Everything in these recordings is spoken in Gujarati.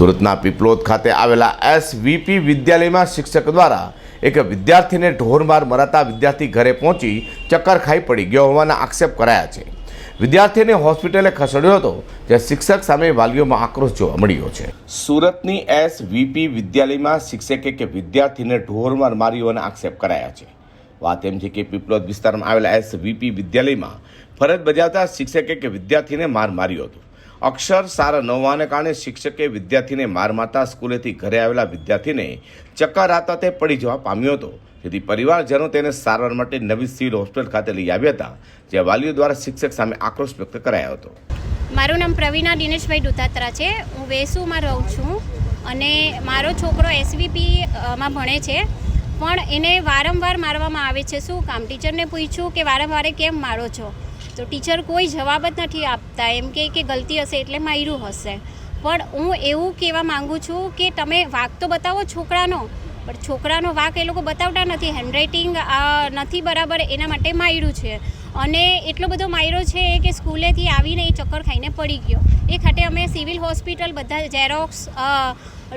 સુરતના પીપલોદ ખાતે આવેલા એસવીપી વિદ્યાલયમાં શિક્ષક દ્વારા એક વિદ્યાર્થીને ઢોરમાર મરાતા વિદ્યાર્થી ઘરે પહોંચી ચક્કર ખાઈ પડી ગયો હોવાના આક્ષેપ કરાયા છે. વિદ્યાર્થીને હોસ્પિટલે ખસેડ્યો હતો જ્યાં શિક્ષક સામે વાલીઓમાં આક્રોશ જોવા મળ્યો છે. સુરતની એસવીપી વિદ્યાલયમાં શિક્ષકે કે વિદ્યાર્થીને ઢોરમાર મારી હોવાના આક્ષેપ કરાયા છે. વાત એમ છે કે પીપલોદ વિસ્તારમાં આવેલા એસવીપી વિદ્યાલયમાં ફરજ બજાવતા શિક્ષકે કે વિદ્યાર્થીને માર માર્યો હતો. અક્ષર સારા ન હોવાને કારણે શિક્ષકે વિદ્યાર્થીને માર મારતા સ્કૂલેથી ઘરે આવેલા વિદ્યાર્થીને ચક્કર આવતા તે પડી જવા પામ્યો હતો. જેથી પરિવારજનો તેને સારવાર માટે નવી સિવિલ હોસ્પિટલ ખાતે લઈ આવ્યા હતા, જ્યાં વાલીઓ દ્વારા શિક્ષક સામે આક્રોશ વ્યક્ત કરાયો હતો. મારું નામ પ્રવીણા દિનેશભાઈ દુતાત્રા છે. હું વેસુમાં રહું છું અને મારો છોકરો એસવીપીમાં ભણે છે. પણ એને વારંવાર મારવામાં આવે છે. શું કામ? ટીચરને પૂછ્યું કે વારંવાર કેમ મારો છો? તો ટીચર કોઈ જવાબ જ નથી આપતા. એમ કે કે ગલતી હશે એટલે માર્યું હશે. પણ હું એવું કહેવા માગું છું કે તમે વાક તો બતાવો છોકરાનો, પણ છોકરાનો વાક એ લોકો બતાવતા નથી. હેન્ડરાઇટિંગ નથી બરાબર, એના માટે માર્યું છે. અને એટલો બધો માર્યો છે કે સ્કૂલેથી આવીને એ ચક્કર ખાઈને પડી ગયો. એ ખાતે અમે સિવિલ હોસ્પિટલ બધા ઝેરોક્સ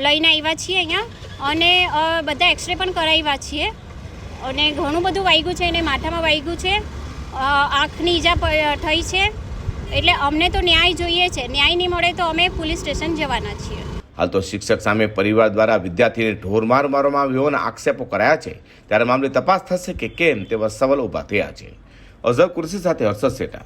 લઈને આવ્યા છીએ અહીંયા. અને બધા એક્સરે પણ કરાવ્યા છીએ. અને ઘણું બધું વાગ્યું છે, એને માથામાં વાગ્યું છે. આંખની ઈજા થઈ છે. એટલે અમને તો ન્યાય જોઈએ છે. ન્યાય નહીં મળે તો અમે પોલીસ સ્ટેશન જવાના છીએ. હાલ તો શિક્ષક સામે પરિવાર દ્વારા વિદ્યાર્થીને ઢોરમાર મારવામાં આવ્યો હોવાના આક્ષેપો કરાયા છે. ત્યારે મામલે તપાસ થશે કે કેમ તેવા સવાલ ઊભા થયા છે. અઝર કુર્સી સાથે હર્ષદ શેઠા.